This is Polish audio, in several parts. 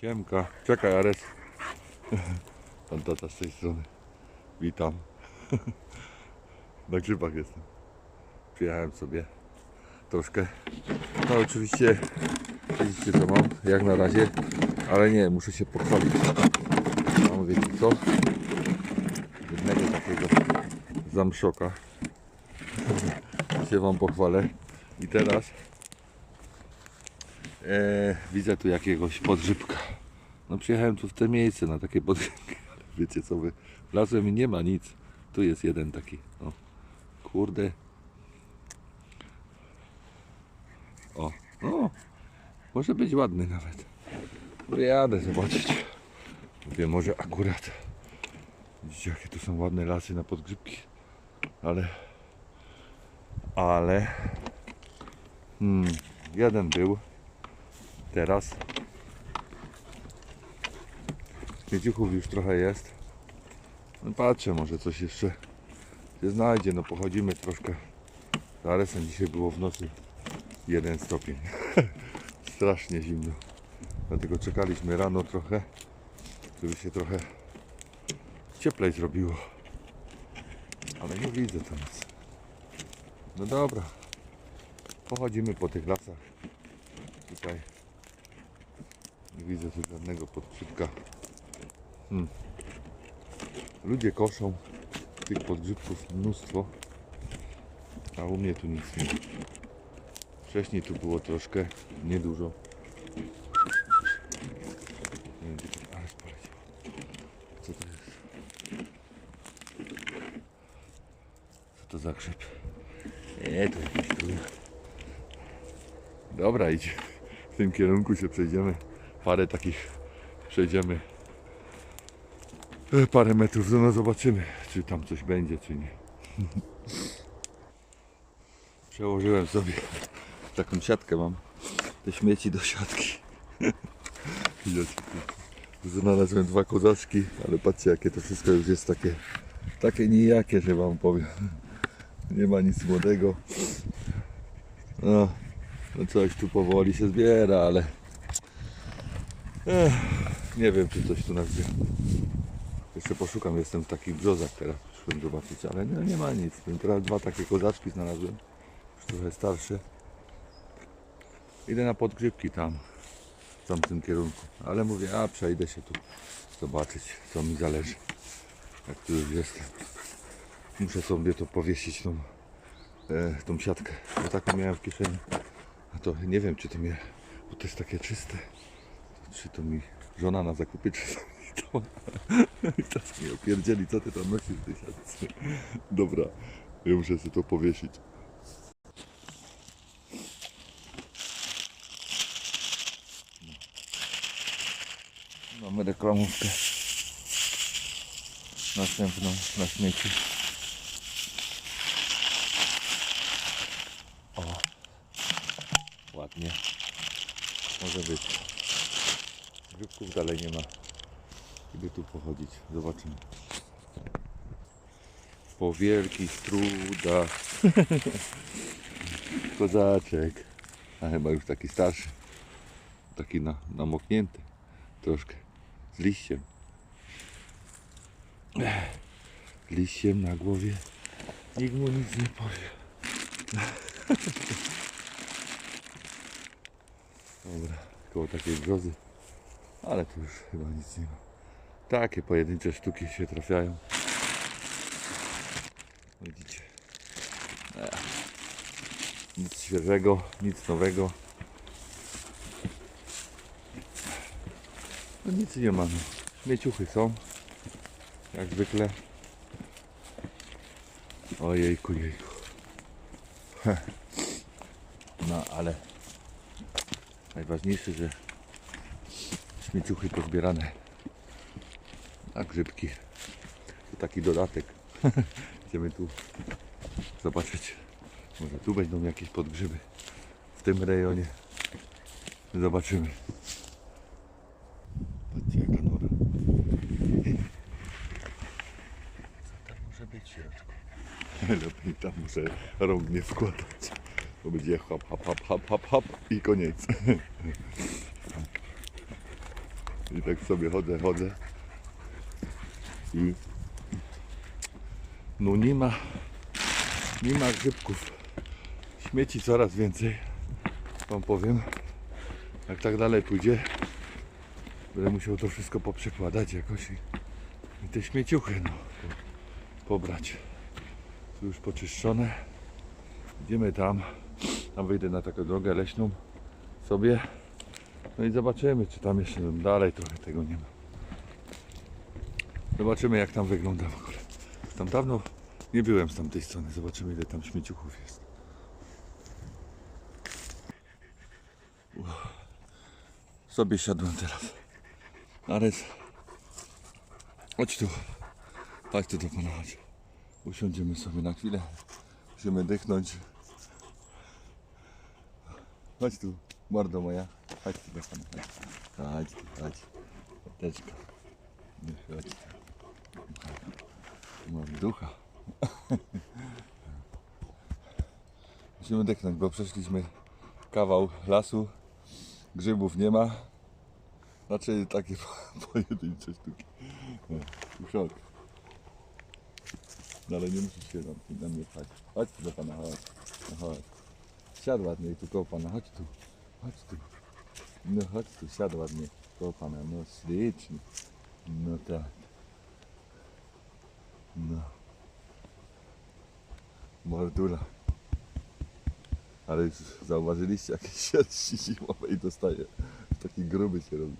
Siemka. Czekaj, Ares. Pan tata z tej strony. Witam. Na grzybach jestem. Przyjechałem sobie troszkę. No oczywiście widzicie co mam, jak na razie. Ale nie, muszę się pochwalić. Mam wiecie co? Jednego takiego zamszoka. się wam pochwalę. I teraz e, widzę tu jakiegoś podgrzybka. No przyjechałem tu w te miejsce na takie podgrzybki, wiecie co wy, i nie ma nic. Tu jest jeden taki, o, kurde. O, no, może być ładny nawet. Jadę zobaczyć. Mówię, może akurat. Widzicie jakie tu są ładne lasy na podgrzybki. Ale, ale, hmm, jeden był. Teraz Śmieciuchów już trochę jest. No patrzę, może coś jeszcze się znajdzie. No pochodzimy troszkę. Zaresem dzisiaj było w nocy jeden stopień. Strasznie zimno. Dlatego czekaliśmy rano trochę, żeby się trochę cieplej zrobiło. Ale nie widzę tam nic. No dobra. Pochodzimy po tych lasach. Tutaj nie widzę tu żadnego podgrzybka. Hmm. Ludzie koszą tych podgrzybków mnóstwo, a u mnie tu nic nie ma. Wcześniej tu było troszkę, niedużo. Co to jest? Co to za grzyb? Nie, to jakiś. Dobra, idzie. W tym kierunku się przejdziemy. Parę takich przejdziemy. E, Parę metrów, no zobaczymy, czy tam coś będzie, czy nie. Przełożyłem sobie taką siatkę mam. Te śmieci do siatki. Znalazłem dwa kozaczki, ale patrzcie jakie to wszystko już jest takie, takie nijakie, że wam powiem. Nie ma nic młodego. No, no coś tu powoli się zbiera, ale Ech, nie wiem czy coś tu nazbiera. Jeszcze poszukam, jestem w takich brzozach teraz, przyszłem zobaczyć, ale nie, nie ma nic. Teraz dwa takie kozaczki znalazłem, już trochę starsze. Idę na podgrzybki tam, w tamtym kierunku, ale mówię, a przejdę się tu zobaczyć, co mi zależy, jak tu już jestem. Muszę sobie to powiesić, tą, e, tą siatkę, bo taką miałem w kieszeni. A to nie wiem, czy to mnie, bo to jest takie czyste, czy to mi żona na zakupy, czy to i teraz mi opierdzieli, co ty tam nosisz siatce. Dobra, ja muszę sobie to powiesić. Mamy reklamówkę następną na śmieci. O, ładnie. Może być. Grzybków dalej nie ma. Gdy tu pochodzić, zobaczymy. Po wielkich trudach. Kozaczek. A chyba już taki starszy. Taki na, namoknięty. Troszkę. Z liściem. Z liściem na głowie. Nikt mu nic nie powie. Dobra, koło takiej brzozy. Ale tu już chyba nic nie ma. Takie pojedyncze sztuki się trafiają. Widzicie. Ech. Nic świeżego, nic nowego. No nic nie ma. No. Śmieciuchy są. Jak zwykle. Ojejku, jejku. No ale najważniejsze, że śmieciuchy pozbierane. A grzybki. To taki dodatek. Idziemy tu zobaczyć. Może tu będą jakieś podgrzyby. W tym rejonie. Zobaczymy. Patrzcie jaka nora. Co tam może być w środku? Lepiej tam muszę rąk nie wkładać. Bo będzie hop, hop, hop, hop, hop, hop i koniec. I tak sobie chodzę, chodzę. I no nie ma, nie ma grzybków. Śmieci coraz więcej, wam powiem. Jak tak dalej pójdzie, będę musiał to wszystko poprzekładać jakoś i, i te śmieciuchy no, po, pobrać. Tu już poczyszczone. Idziemy tam. Tam wyjdę na taką drogę leśną sobie. No i zobaczymy, czy tam jeszcze dalej trochę tego nie ma. Zobaczymy jak tam wygląda w ogóle. Tam dawno nie byłem z tamtej strony. Zobaczymy ile tam śmieciuchów jest. Sobie siadłem teraz. Ares. Chodź tu. Chodź tu do pana, chodź. Usiądziemy sobie na chwilę. Musimy dychnąć. Chodź tu, mordo moja. Chodź pana. Chodź, chodź chodź. Teczka. Chodź. Mam ducha. Musimy dychnąć, bo przeszliśmy kawał lasu. Grzybów nie ma. Znaczy takie pojedyncze sztuki. No, Szok. No ale nie musisz się na, na mnie pchać. Chodź do pana, chodź. No chodź. Siadł ładnie tu koło pana, chodź tu. Chodź tu. No chodź tu, siadł ładnie koło pana. No ślicznie. No tak. No. Mordula. Ale już zauważyliście jakieś sierści zimowej dostaje. Taki gruby się robi.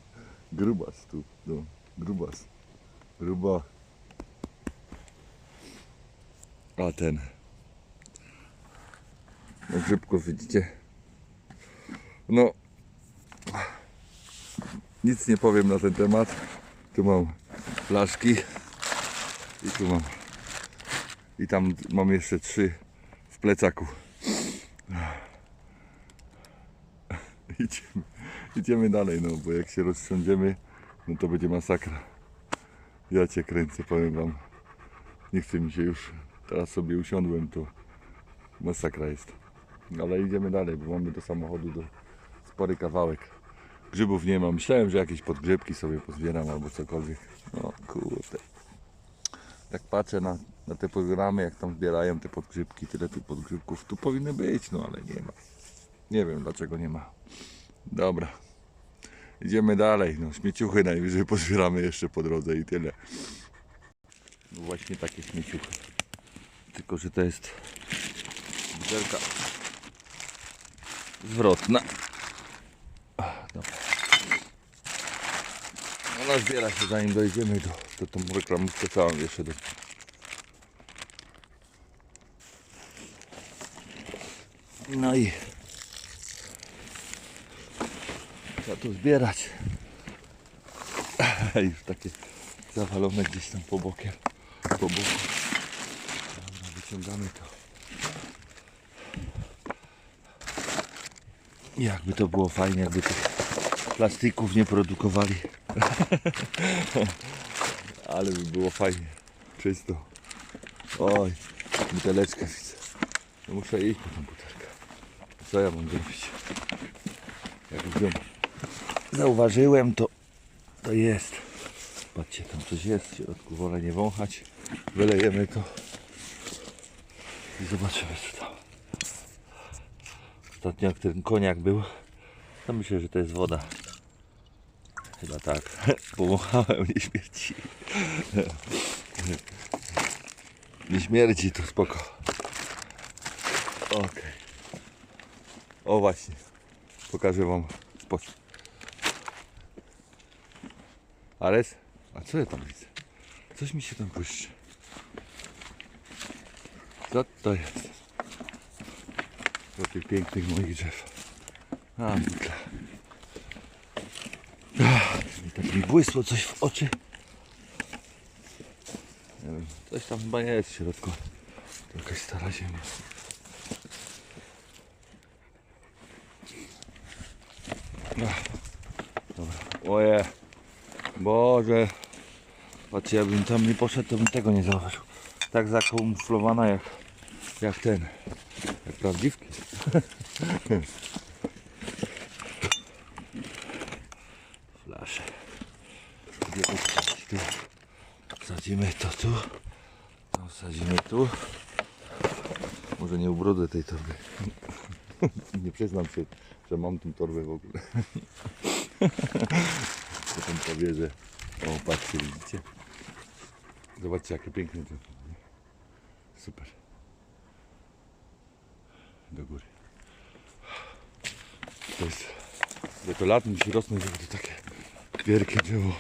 Grubas tu. No. Grubas. Gruba. A ten. No grzybków widzicie. No. Nic nie powiem na ten temat. Tu mam flaszki. I tu mam. I tam mam jeszcze trzy w plecaku. Idziemy, idziemy dalej, no bo jak się rozsiądziemy, no to będzie masakra. Ja cię kręcę, powiem wam. Nie chce mi się już. Teraz sobie usiądłem, to masakra jest. Ale idziemy dalej, bo mamy do samochodu do spory kawałek. Grzybów nie ma. Myślałem, że jakieś podgrzybki sobie pozbieram albo cokolwiek. No kurde. Jak patrzę na, na te programy, jak tam zbierają te podgrzybki, tyle tych podgrzybków, tu powinny być, no ale nie ma. Nie wiem dlaczego nie ma. Dobra. Idziemy dalej. No, śmieciuchy najwyżej pozbieramy jeszcze po drodze i tyle. No właśnie takie śmieciuchy. Tylko, że to jest butelka zwrotna. Ach, Dobra. Ona zbiera się zanim dojdziemy do, do tą reklamówkę całą jeszcze do... No i trzeba tu zbierać. Już takie zawalone gdzieś tam po bokiem, po boku. Dobra, wyciągamy to. Jakby to było fajnie, jakby tych plastików nie produkowali. Ale by było fajnie. Czysto. Oj, buteleczkę widzę. No muszę iść po tą butelkę. Co ja mam zrobić? Jak ją zauważyłem, to, to jest. Patrzcie, tam coś jest w środku. Wolę nie wąchać. Wylejemy to. I zobaczymy co tam. Ostatnio jak ten koniak był, to myślę, że to jest woda. Chyba tak. Powąchałem, nie śmierci. Nie śmierdzi, to spoko. Okej. O właśnie. Pokażę wam sposób. Ares? A co ja tam widzę? Coś mi się tam puszczy. Co to jest? Do tych pięknych moich drzew. A, butla. Tak mi błysło coś w oczy. Nie wiem, coś tam chyba nie jest w środku. To jakaś stara ziemia. Ach, Dobra. Oje. Boże. Patrzcie, jakbym tam nie poszedł, to bym tego nie zauważył. Tak zakamuflowana jak, jak ten. Jak prawdziwki. Flasze. Będziemy wsadzić tu. Wsadzimy to tu. Wsadzimy tu. Może nie ubrudzę tej torby. nie przyznam się, że mam tą torbę w ogóle. Potem powie, że o patrzcie, widzicie? Zobaczcie jakie piękne to. Super. Do góry. To jest że to latem musi rosnąć, żeby to takie wielkie drzewo.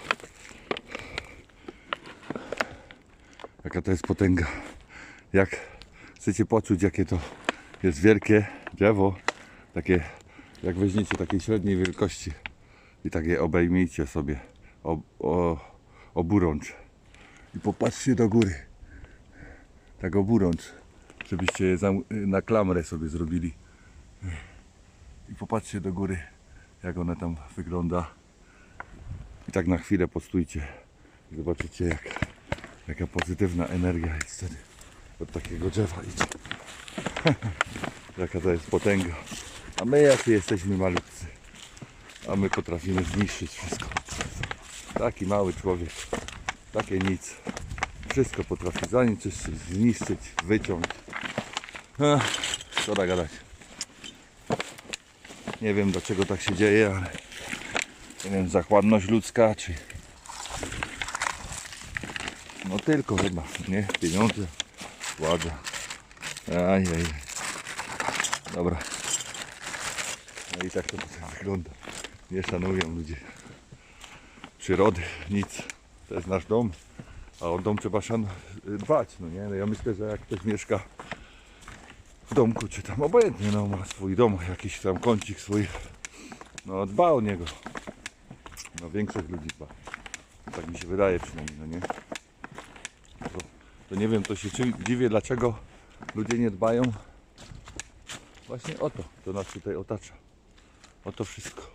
Jaka to jest potęga. Jak chcecie poczuć, jakie to jest wielkie drzewo, takie jak weźmiecie takiej średniej wielkości i takie obejmijcie sobie oburącz i popatrzcie do góry. Tak oburącz, żebyście je na klamrę sobie zrobili. I popatrzcie do góry, jak ona tam wygląda. I tak na chwilę postójcie zobaczycie, jak, jaka pozytywna energia jest wtedy od takiego drzewa idzie. jaka to jest potęga. A my jacy jesteśmy malutcy. A my potrafimy zniszczyć wszystko. Taki mały człowiek. Takie nic. Wszystko potrafi zanieczyszczyć, zniszczyć, wyciąć. Ech, Szkoda gadać. Nie wiem dlaczego tak się dzieje, ale nie wiem, zachłanność ludzka, czy no tylko chyba, nie? Pieniądze, władza. Ajaj. Dobra. No i tak to potem wygląda. Nie szanują ludzie przyrody, nic. To jest nasz dom, a o dom trzeba szan- dbać, no nie? No ja myślę, że jak ktoś mieszka w domku, czy tam obojętnie, no ma swój dom, jakiś tam kącik swój, no dba o niego. No większość ludzi dba. Tak mi się wydaje przynajmniej, no nie? To, nie wiem, to się dziwię, dlaczego ludzie nie dbają właśnie o to, to nas tutaj otacza. O to wszystko.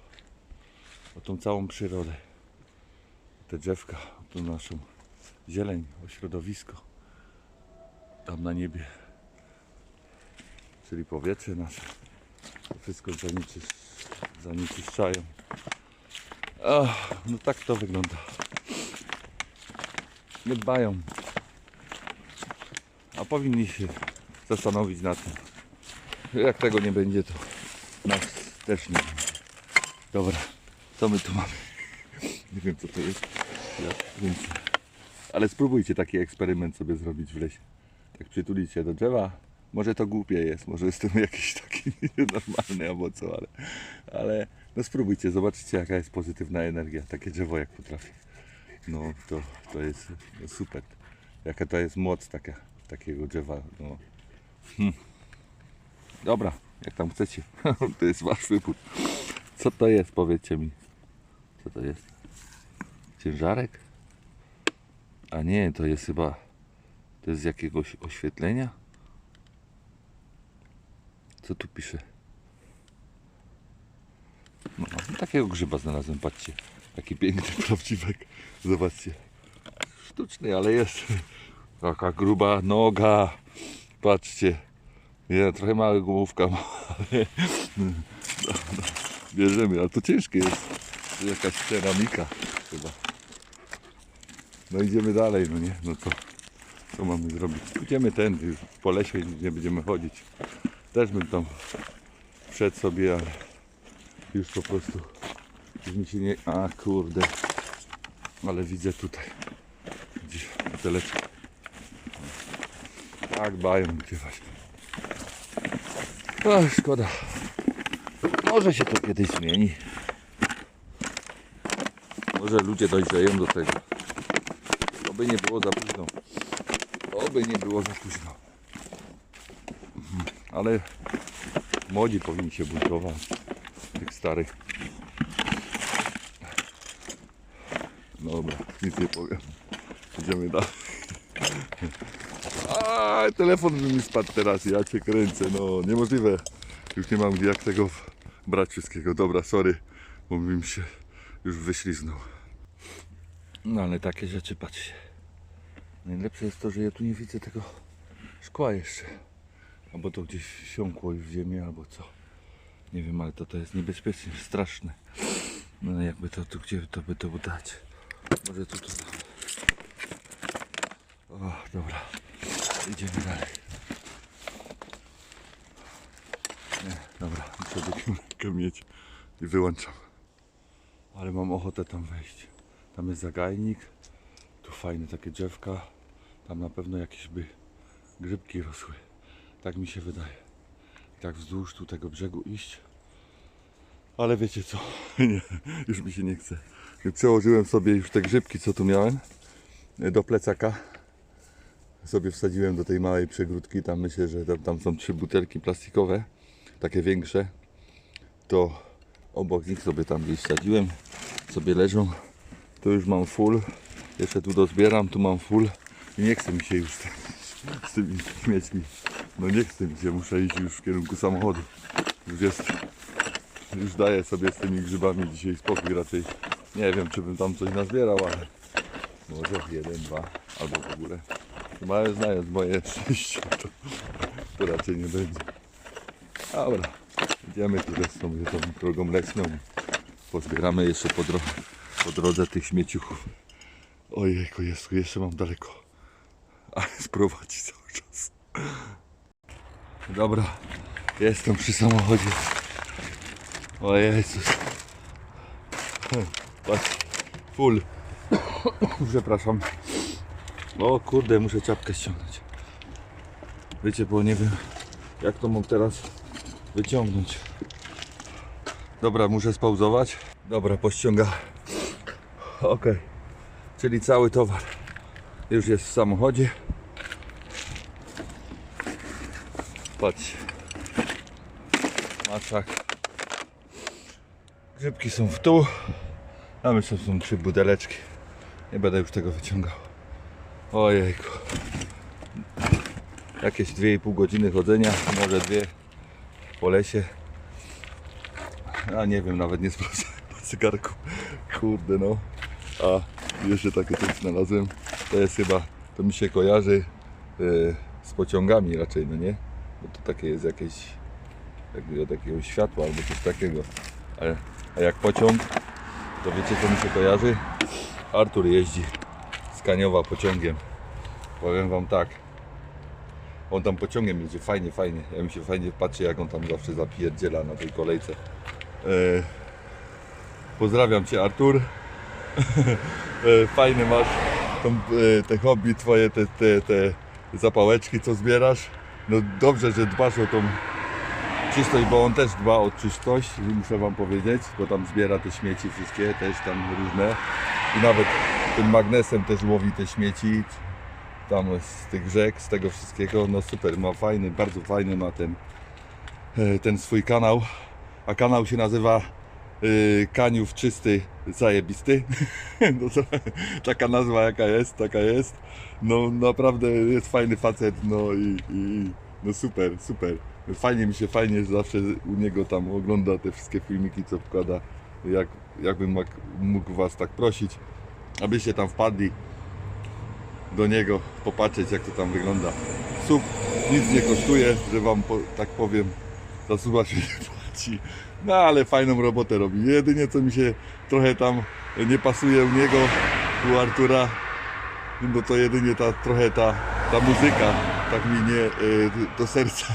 O tą całą przyrodę. Te drzewka, o tą naszą zieleń, o środowisko. Tam na niebie czyli powietrze nasze. To wszystko zanieczysz, zanieczyszczają. No tak to wygląda. Nie dbają. A powinni się zastanowić nad tym. Jak tego nie będzie, to nas też nie będzie. Dobra, co my tu mamy? Nie wiem co to jest. Więc... Ale spróbujcie taki eksperyment sobie zrobić w lesie. Tak przytulić się do drzewa, może to głupie jest, może jestem jakiś taki nienormalny albo co, ale, ale no spróbujcie, zobaczycie jaka jest pozytywna energia, takie drzewo jak potrafi. No to, to jest no, super. Jaka to jest moc taka, takiego drzewa. No. Hm. Dobra, jak tam chcecie, to jest wasz wybór. Co to jest, powiedzcie mi. Co to jest? Ciężarek? A nie, to jest chyba, to jest z jakiegoś oświetlenia? Co tu pisze? No, takiego grzyba znalazłem, patrzcie. Taki piękny prawdziwek. Zobaczcie. Sztuczny, ale jest. Taka gruba noga. Patrzcie. Nie, trochę mała główka ma, ale bierzemy, ale to ciężkie jest. To jakaś ceramika chyba. No idziemy dalej, no nie? No to co mamy zrobić? Idziemy tędy, po lesie nie będziemy chodzić. Też bym tam wszedł sobie, ale już po prostu już mi się nie... A kurde. Ale widzę tutaj gdzieś buteleczkę. Tak bają właśnie. Ach, szkoda. Może się to kiedyś zmieni. Może ludzie dojrzeją do tego. Oby nie było za późno. Oby nie było za późno. Ale młodzi powinni się buntować. Tych starych. Dobra, nic nie powiem. Idziemy dalej. A, telefon mi spadł teraz, ja cię kręcę, no niemożliwe. Już nie mam jak tego brać wszystkiego. Dobra, sorry, bo mi się już wyśliznął. No ale takie rzeczy, patrzcie. Najlepsze jest to, że ja tu nie widzę tego szkła jeszcze. Albo to gdzieś wsiąkło już w ziemię, albo co. Nie wiem, ale to, to jest niebezpieczne, straszne. No jakby to tu, gdzie to by to dać? Może tu, tu. O, dobra. Idziemy dalej. Nie, dobra, muszę dokumentkę mieć i wyłączam. Ale mam ochotę tam wejść. Tam jest zagajnik. Tu fajne takie drzewka. Tam na pewno jakieś by grzybki rosły. Tak mi się wydaje. I tak wzdłuż tu tego brzegu iść. Ale wiecie co? Nie, już mi się nie chce. Przełożyłem sobie już te grzybki, co tu miałem, do plecaka. Sobie wsadziłem do tej małej przegródki. Tam myślę, że tam, tam są trzy butelki plastikowe, takie większe. To obok nich sobie tam gdzieś wsadziłem. Sobie leżą. Tu już mam full. Jeszcze tu dozbieram, tu mam full. I nie chce mi się już z tymi śmiećmi. No nie chce mi się, muszę iść już w kierunku samochodu. Już jest już daję sobie z tymi grzybami dzisiaj spokój raczej. Nie wiem, czy bym tam coś nazbierał, ale może jeden, dwa, albo w ogóle. Chyba znając moje szczęście, to, to raczej nie będzie. Dobra, idziemy tu sobie tą drogą leśną. Pozbieramy jeszcze po, dro po drodze tych śmieciuchów. Ojejku, jest, jeszcze mam daleko. Ale sprowadzi cały czas. Dobra, jestem przy samochodzie. O Jezus. Patrz, full. Przepraszam. O kurde, muszę czapkę ściągnąć. Wiecie, bo nie wiem jak to mam teraz wyciągnąć. Dobra, muszę spauzować. Dobra, pościąga. Ok. Czyli cały towar już jest w samochodzie. Patrz. Maczak. Grzybki są w tu. A myślę, że są trzy budeleczki. Nie będę już tego wyciągał. Ojejku. Jakieś 2,5 godziny chodzenia, może dwie po lesie. A nie wiem, nawet nie sprawdzałem na zegarku. Kurde no. A jeszcze takie coś znalazłem. To jest chyba, to mi się kojarzy e, z pociągami raczej, no nie? Bo to takie jest jakieś jakby od jakiegoś światła albo coś takiego. A, a jak pociąg, to wiecie co mi się kojarzy? Artur jeździ Kaniowa pociągiem. Powiem wam tak. On tam pociągiem jedzie, fajnie, fajnie. Ja mi się fajnie patrzy, jak on tam zawsze zapierdziela na tej kolejce. E, pozdrawiam Cię Artur. e, fajny masz tą, e, te hobby twoje, te, te, te zapałeczki, co zbierasz. No dobrze, że dbasz o tą czystość, bo on też dba o czystość, muszę wam powiedzieć, bo tam zbiera te śmieci wszystkie, też tam różne i nawet tym magnesem też łowi te śmieci. Tam z tych rzek, z tego wszystkiego, no super, ma fajny, bardzo fajny ma ten e, ten swój kanał, a kanał się nazywa y, Kaniów Czysty Zajebisty, no to, taka nazwa jaka jest, taka jest, no naprawdę jest fajny facet, no i, i no super, super. Fajnie mi się, fajnie zawsze u niego tam ogląda te wszystkie filmiki, co wkłada. Jak, jakbym mógł Was tak prosić, abyście tam wpadli do niego, popatrzeć jak to tam wygląda. Sub nic nie kosztuje, że Wam po, tak powiem, za suba się nie płaci. No ale fajną robotę robi. Jedynie co mi się trochę tam nie pasuje u niego, u Artura, no to jedynie ta trochę ta, ta muzyka tak mi nie y, do serca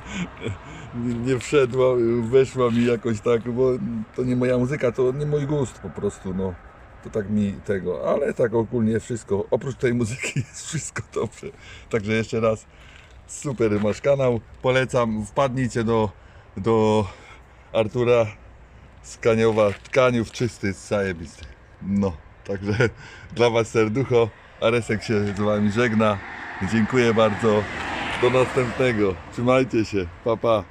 nie, nie wszedła, weszła mi jakoś tak, bo to nie moja muzyka, to nie mój gust po prostu, no. To tak mi tego, ale tak ogólnie wszystko, oprócz tej muzyki jest wszystko dobrze. Także jeszcze raz, super masz kanał, polecam, wpadnijcie do, do Artura z Kaniowa, Tkaniów czysty, zajebisty. No, także dla Was serducho, Aresek się z Wami żegna. Dziękuję bardzo. Do następnego. Trzymajcie się. Pa, pa.